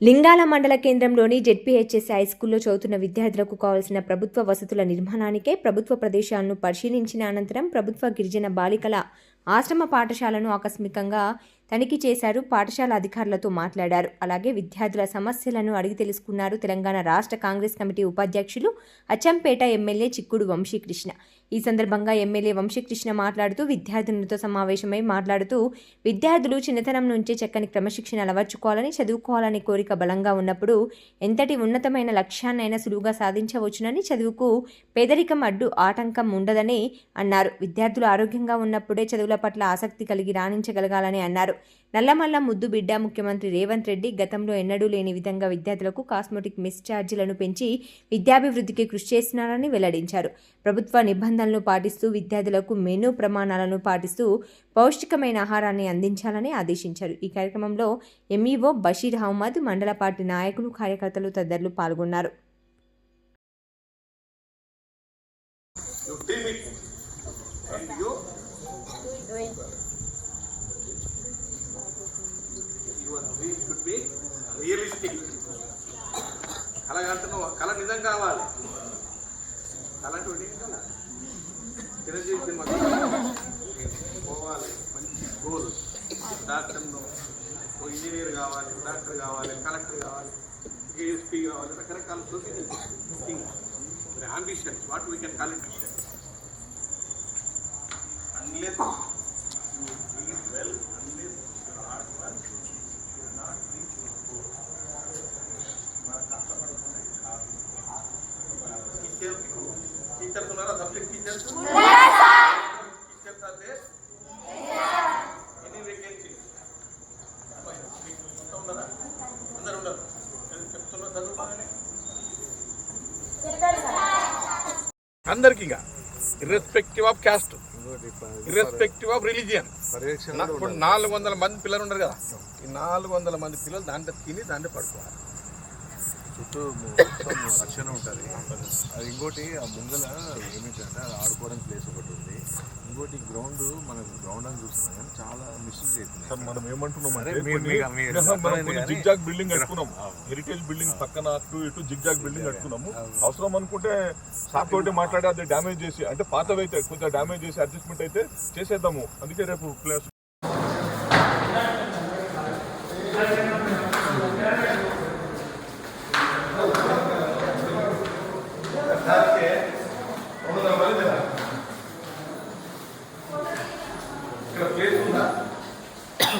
లింగాల మండల కేంద్రంలోని ZPHS high స్కూల్లో చదువుతున్న విద్యార్థులకు కావాల్సిన ప్రభుత్వ వసతుల నిర్మాణానికే ప్రభుత్వ ప్రదేశాలను పరిశీలించిన అనంతరం ప్రభుత్వ గిరిజన బాలికల ఆశ్రమ పాఠశాలను ఆకస్మికంగా తనిఖీ చేశారు. పాఠశాల అధికారులతో మాట్లాడారు. అలాగే విద్యార్థుల సమస్యలను అడిగి తెలుసుకున్నారు. తెలంగాణ రాష్ట్ర కాంగ్రెస్ కమిటీ ఉపాధ్యక్షులు అచ్చంపేట ఎమ్మెల్యే చిక్కుడు వంశీకృష్ణ. ఈ సందర్భంగా ఎమ్మెల్యే వంశీకృష్ణ మాట్లాడుతూ విద్యార్థులతో సమావేశమై మాట్లాడుతూ విద్యార్థులు చిన్నతనం నుంచే చక్కని క్రమశిక్షణ అలవర్చుకోవాలని చదువుకోవాలనే కోరిక బలంగా ఉన్నప్పుడు ఎంతటి ఉన్నతమైన లక్ష్యాన్నైనా సులువుగా సాధించవచ్చునని చదువుకు పేదరికం అడ్డు ఆటంకం ఉండదని అన్నారు. విద్యార్థులు ఆరోగ్యంగా ఉన్నప్పుడే చదువు చదువుల పట్ల ఆసక్తి కలిగి రాణించగలగాలని అన్నారు. నల్లమల్ల ముద్దు బిడ్డ ముఖ్యమంత్రి రేవంత్ రెడ్డి గతంలో ఎన్నడూ లేని విధంగా విద్యార్థులకు కాస్మెటిక్ మిస్ ఛార్జీలను పెంచి విద్యాభివృద్ధికి కృషి చేస్తున్నారని వెల్లడించారు. ప్రభుత్వ నిబంధనలు పాటిస్తూ విద్యార్థులకు మెనూ ప్రమాణాలను పాటిస్తూ పౌష్టికమైన ఆహారాన్ని అందించాలని ఆదేశించారు. ఈ కార్యక్రమంలో ఎంఈఓ బషీర్ అహ్మద్ మండల పార్టీ నాయకులు కార్యకర్తలు తదితరులు పాల్గొన్నారు. కళ కంటున్నావు కళ నిజం కావాలి. కళ అంటే కళ? చిరంజీవి సినిమా పోవాలి. మంచి గోల్ డాక్టర్ను ఓ ఇంజనీర్ కావాలి డాక్టర్ కావాలి కలెక్టర్ కావాలి ఏఎస్పీ కావాలి రకరకాల thing ambition what we can call it unless you ఉన్నారా? Subject teachers? టీచర్స్ అంటే? ఎన్ని వేకెన్సీ ఉన్నారా. అందరు ఉండరు అందరికి ఇంకా irrespective of caste irrespective of religion ఇప్పుడు నాలుగు వందల మంది పిల్లలు ఉన్నారు కదా. ఈ నాలుగు వందల మంది పిల్లలు దాంట్లో తిని దాంట్లో పడుకోవాలి. చుట్టూ మొత్తం రక్షణ ఉంటుంది. అది ఇంకోటి ఆ ముంగల ఏమిటంటే అది ఆడుకోవడానికి ప్లేస్ ఒకటి ఉంది. ఇంకోటి గ్రౌండ్ మనకు గ్రౌండ్ అని చూస్తున్నాం కానీ చాలా మిస్యూజ్ అవుతుంది సార్ మనం ఏమంటున్నాం మనం జిగ్జాగ్ బిల్డింగ్ కట్టుకున్నాం. హెరిటేజ్ బిల్డింగ్ పక్కన అటు ఇటు జిగ్జాగ్ బిల్డింగ్ కట్టుకున్నాము. అవసరం అనుకుంటే సార్ తోటి మాట్లాడి అది డ్యామేజ్ చేసి అంటే పాతవైతే కొంచెం డ్యామేజ్ చేసి అడ్జస్ట్మెంట్ అయితే చేసేద్దాము. అందుకే రేపు ప్లేస్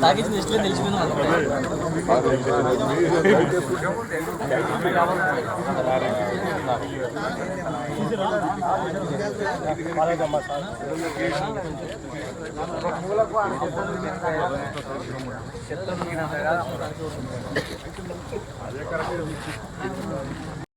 తాగించిన లిస్టులో తెలిసిపోయింది వాళ్ళకి. అదే కరెక్ట్